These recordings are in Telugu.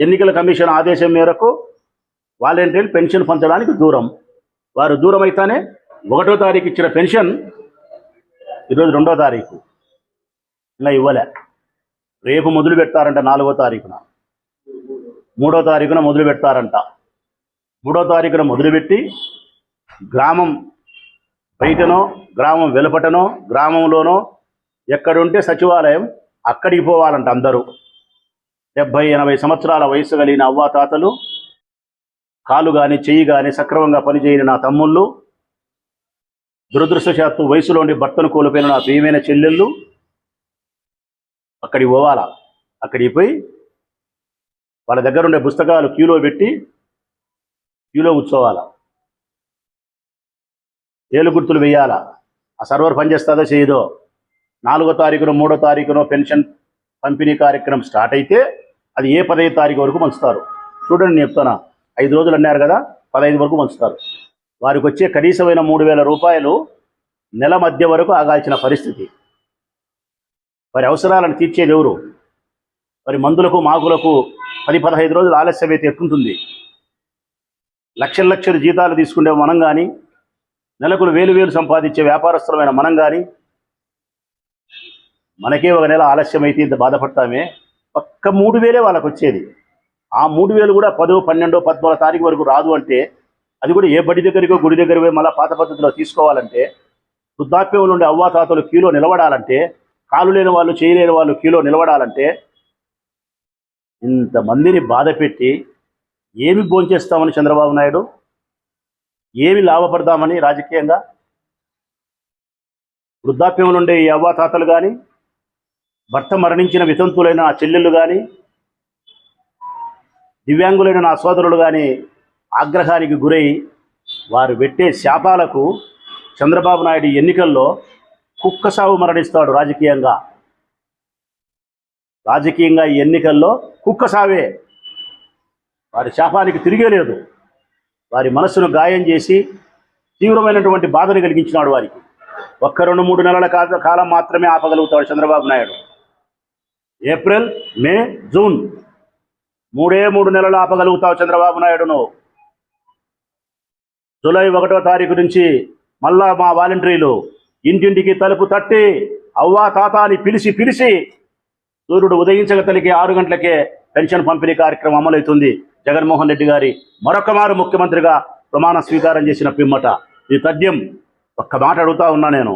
ఎన్నికల కమిషన్ ఆదేశం మేరకు వాలంటీర్లు పెన్షన్ పంచడానికి దూరం. వారు దూరం అయితేనే ఒకటో తారీఖు ఇచ్చిన పెన్షన్ ఈరోజు రెండో తారీఖు. ఇంకా ఇవ్వలే. రేపు మొదలు పెడతారంట నాలుగో తారీఖున. మూడో తారీఖున మొదలు పెడతారంట. మూడో తారీఖున మొదలుపెట్టి గ్రామం బయటనో గ్రామం వెలుపటనో గ్రామంలోనో ఎక్కడుంటే సచివాలయం అక్కడికి పోవాలంట అందరూ. డెబ్బై ఎనభై సంవత్సరాల వయసు కలిగిన అవ్వాతాతలు కాలు కానీ చెయ్యి కానీ సక్రమంగా పనిచేయని నా తమ్ముళ్ళు దురదృష్టశాత్తు వయసులోని భర్తను కోల్పోయిన నా ప్రియమైన చెల్లెళ్ళు అక్కడికి పోవాలా? అక్కడికి పోయి వాళ్ళ దగ్గర ఉండే పుస్తకాలు క్యూలో పెట్టి క్యూలో కూర్చోవాలా? ఏలు గుర్తులు వేయాలా? ఆ సర్వర్ పనిచేస్తుందో చేయదో? నాలుగో తారీఖునో మూడో తారీఖునో పెన్షన్ పంపిణీ కార్యక్రమం స్టార్ట్ అయితే అది ఏ పదహైదు తారీఖు వరకు పంచుతారు. చూడండి నేను చెప్తానా ఐదు రోజులు అన్నారు కదా పదహైదు వరకు పంచుతారు. వారికి వచ్చే కనీసమైన మూడు వేల రూపాయలు నెల మధ్య వరకు ఆగాల్సిన పరిస్థితి. వారి అవసరాలను తీర్చేది ఎవరు? మరి మందులకు మాకులకు పది పదహైదు రోజులు ఆలస్యం అయితే ఎట్టుంటుంది? లక్షల లక్షల జీతాలు తీసుకునే మనం కానీ నెలకు వేలు వేలు సంపాదించే వ్యాపారస్తులమైన మనం కానీ మనకే ఒక నెల ఆలస్యం అయితే ఇంత బాధపడతామే. ఒక్క మూడు వేలే వాళ్ళకు వచ్చేది ఆ మూడు వేలు కూడా పదో పన్నెండో పద్నాలుగో తారీఖు వరకు రాదు అంటే అది కూడా ఏ బడి దగ్గరికో గుడి దగ్గర మళ్ళీ పాత పద్ధతిలో తీసుకోవాలంటే వృద్ధాప్యంలో ఉండే అవ్వాతాతలు క్యూలో నిలబడాలంటే కాలు లేని వాళ్ళు చేయలేని వాళ్ళు క్యూలో నిలబడాలంటే ఇంతమందిని బాధ పెట్టి ఏమి భోంచేస్తామని చంద్రబాబు నాయుడు? ఏమి లాభపడదామని రాజకీయంగా? వృద్ధాప్యంలో ఉండే ఈ అవ్వాతాతలు కానీ భర్త మరణించిన వితంతులైన ఆ చెల్లెళ్ళు కానీ దివ్యాంగులైన నా సోదరులు కానీ ఆగ్రహానికి గురై వారు పెట్టే శాపాలకు చంద్రబాబు నాయుడు ఎన్నికల్లో కుక్కసావు మరణిస్తాడు రాజకీయంగా. రాజకీయంగా ఈ ఎన్నికల్లో కుక్క సావే. వారి శాపానికి తిరిగే లేదు. వారి మనస్సును గాయం చేసి తీవ్రమైనటువంటి బాధను కలిగించినాడు వారికి. ఒక్క రెండు మూడు నెలల కాలం మాత్రమే ఆపగలుగుతాడు Chandrababu Naidu. April May June. మూడే మూడు నెలలు ఆపగలుగుతావు చంద్రబాబు నాయుడును. జూలై ఒకటో తారీఖు నుంచి మళ్ళా మా వాలంటీర్లు ఇంటింటికి తలుపు తట్టి అవ్వా తాత అని పిలిచి పిలిచి సూర్యుడు ఉదయించక తలికి ఆరు గంటలకే పెన్షన్ పంపిణీ కార్యక్రమం అమలవుతుంది. జగన్మోహన్ రెడ్డి గారి మరొక మారు ముఖ్యమంత్రిగా ప్రమాణ స్వీకారం చేసిన పిమ్మట. ఈ తథ్యం ఒక్క మాట అడుగుతా ఉన్నా నేను.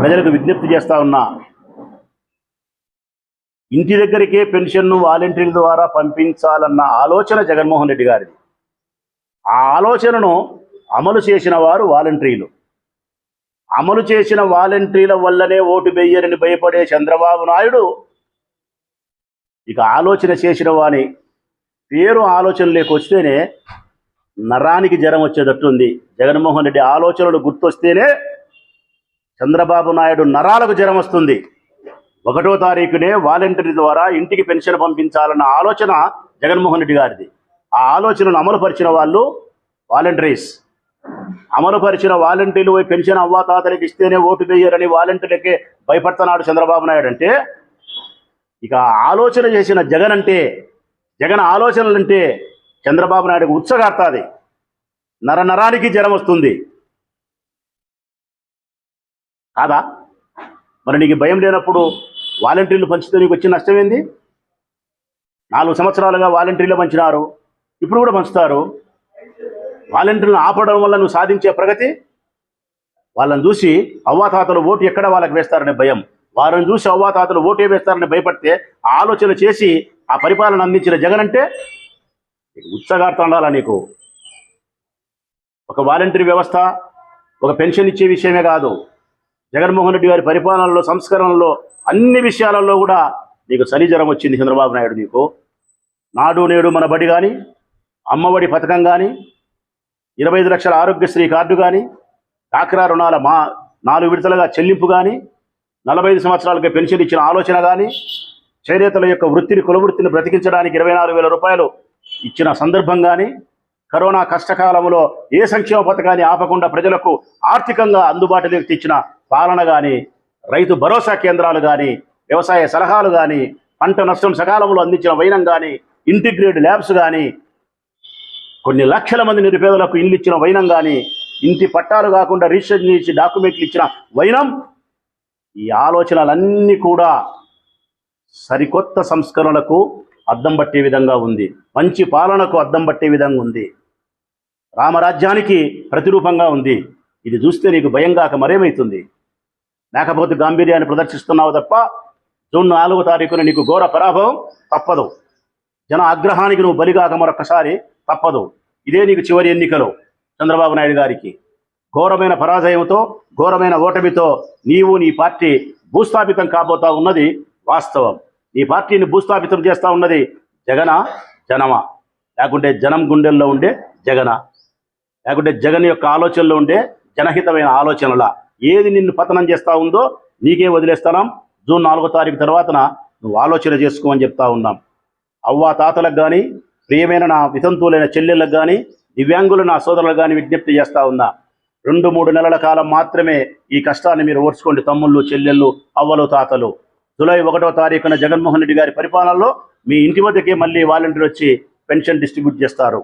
ప్రజలకు విజ్ఞప్తి చేస్తా ఉన్నా. ఇంటి దగ్గరికే పెన్షన్ను వాలంటీర్ల ద్వారా పంపించాలన్న ఆలోచన జగన్మోహన్ రెడ్డి గారిది. ఆ ఆలోచనను అమలు చేసిన వారు వాలంటీర్లు. అమలు చేసిన వాలంటీర్ల వల్లనే ఓటు వేయరని భయపడే చంద్రబాబు నాయుడు ఇక ఆలోచన చేసిన వాని పేరు ఆలోచన లేకొస్తేనే నరానికి జ్వరం వచ్చేటట్టుంది. జగన్మోహన్ రెడ్డి ఆలోచనలు గుర్తొస్తేనే చంద్రబాబు నాయుడు నరాలకు జ్వరం వస్తుంది. ఒకటో తారీఖునే వాలంటీర్ ద్వారా ఇంటికి పెన్షన్ పంపించాలన్న ఆలోచన జగన్మోహన్ రెడ్డి గారిది. ఆ ఆలోచనను అమలుపరిచిన వాళ్ళు వాలంటీర్స్. అమలుపరిచిన వాలంటీర్లు పోయి పెన్షన్ అవ్వాతాతలకి ఇస్తేనే ఓటు వేయరని వాలంటీర్లకే భయపడుతున్నాడు చంద్రబాబు నాయుడు అంటే ఇక ఆలోచన చేసిన జగన్ అంటే జగన్ ఆలోచనలంటే చంద్రబాబు నాయుడుకు ఉత్సగాడుతుంది నర నరానికి జ్వరం వస్తుంది. కాదా? మరి నీకు భయం లేనప్పుడు వాలంటీర్లు పంచితే నీకు వచ్చిన నష్టం ఏంది? నాలుగు సంవత్సరాలుగా వాలంటీర్లు పంచినారు ఇప్పుడు కూడా పంచుతారు. వాలంటీర్లను ఆపడం వల్ల నువ్వు సాధించే ప్రగతి? వాళ్ళని చూసి అవ్వాతాతలు ఓటు ఎక్కడ వాళ్ళకి వేస్తారనే భయం. వారిని చూసి అవ్వాతాతలు ఓటే వేస్తారని భయపడితే ఆలోచన చేసి ఆ పరిపాలన అందించిన జగన్ అంటే ఉత్సగాడుతూ నీకు? ఒక వాలంటీర్ వ్యవస్థ ఒక పెన్షన్ ఇచ్చే విషయమే కాదు. జగన్మోహన్ రెడ్డి గారి పరిపాలనలో సంస్కరణలో అన్ని విషయాలలో కూడా నీకు చలి జ్వరం వచ్చింది చంద్రబాబు నాయుడు నీకు. నాడు నేడు మన బడి కానీ అమ్మఒడి పథకం కానీ ఇరవై ఐదు లక్షల ఆరోగ్యశ్రీ కార్డు కానీ డాక్రా రుణాల మా నాలుగు విడతలుగా చెల్లింపు కానీ నలభై ఐదు సంవత్సరాలకి పెన్షన్ ఇచ్చిన ఆలోచన కానీ చేనేతల యొక్క వృత్తిని కులవృత్తిని బ్రతికించడానికి ఇరవై నాలుగు వేల రూపాయలు ఇచ్చిన సందర్భం కానీ కరోనా కష్టకాలంలో ఏ సంక్షేమ పథకాన్ని ఆపకుండా ప్రజలకు ఆర్థికంగా అందుబాటులోకి తెచ్చిన పాలన కానీ రైతు భరోసా కేంద్రాలు కానీ వ్యవసాయ సలహాలు కానీ పంట నష్టం సకాలంలో అందించిన వైనం కానీ ఇంటిగ్రేట్ ల్యాబ్స్ కానీ కొన్ని లక్షల మంది నిరుపేదలకు ఇల్లు ఇచ్చిన వైనం కానీ ఇంటి పట్టాలు కాకుండా రిజిస్టర్ చేసి డాక్యుమెంట్లు ఇచ్చిన వైనం ఈ ఆలోచనలన్నీ కూడా సరికొత్త సంస్కరణలకు అద్దం పట్టే విధంగా ఉంది. మంచి పాలనకు అద్దం పట్టే విధంగా ఉంది. రామరాజ్యానికి ప్రతిరూపంగా ఉంది. ఇది చూస్తే నీకు భయం కాక మరేమవుతుంది లేకపోతే గాంభీర్యాన్ని ప్రదర్శిస్తున్నావు తప్ప జూన్ నాలుగో తారీఖున నీకు ఘోర పరాభవం తప్పదు. జన ఆగ్రహానికి నువ్వు బలిగాక మరొకసారి తప్పదు. ఇదే నీకు చివరి ఎన్నికలు చంద్రబాబు నాయుడు గారికి. ఘోరమైన పరాజయంతో ఘోరమైన ఓటమితో నీవు నీ పార్టీ భూస్థాపితం కాబోతా ఉన్నది వాస్తవం. నీ పార్టీని భూస్థాపితం చేస్తా ఉన్నది జగన జనమా. లేకుంటే జనం గుండెల్లో ఉండే జగన. లేకుంటే జగన్ యొక్క ఆలోచనలో ఉండే జనహితమైన ఆలోచనల. ఏది నిన్ను పతనం చేస్తూ ఉందో నీకే వదిలేస్తాం. జూన్ నాలుగో తారీఖు తర్వాతన నువ్వు ఆలోచన చేసుకోమని చెప్తా ఉన్నాం. అవ్వ తాతలకు కానీ ప్రియమైన నా వితంతువులైన చెల్లెళ్ళకు కానీ దివ్యాంగులు నా సోదరులకు కానీ విజ్ఞప్తి చేస్తూ ఉన్నా. రెండు మూడు నెలల కాలం మాత్రమే ఈ కష్టాన్ని మీరు ఓర్చుకోండి తమ్ముళ్ళు చెల్లెళ్ళు అవ్వలు తాతలు. జూలై ఒకటో తారీఖున జగన్మోహన్ రెడ్డి గారి పరిపాలనలో మీ ఇంటి వద్దకే మళ్ళీ వాలంటీర్ వచ్చి పెన్షన్ డిస్ట్రిబ్యూట్ చేస్తారు.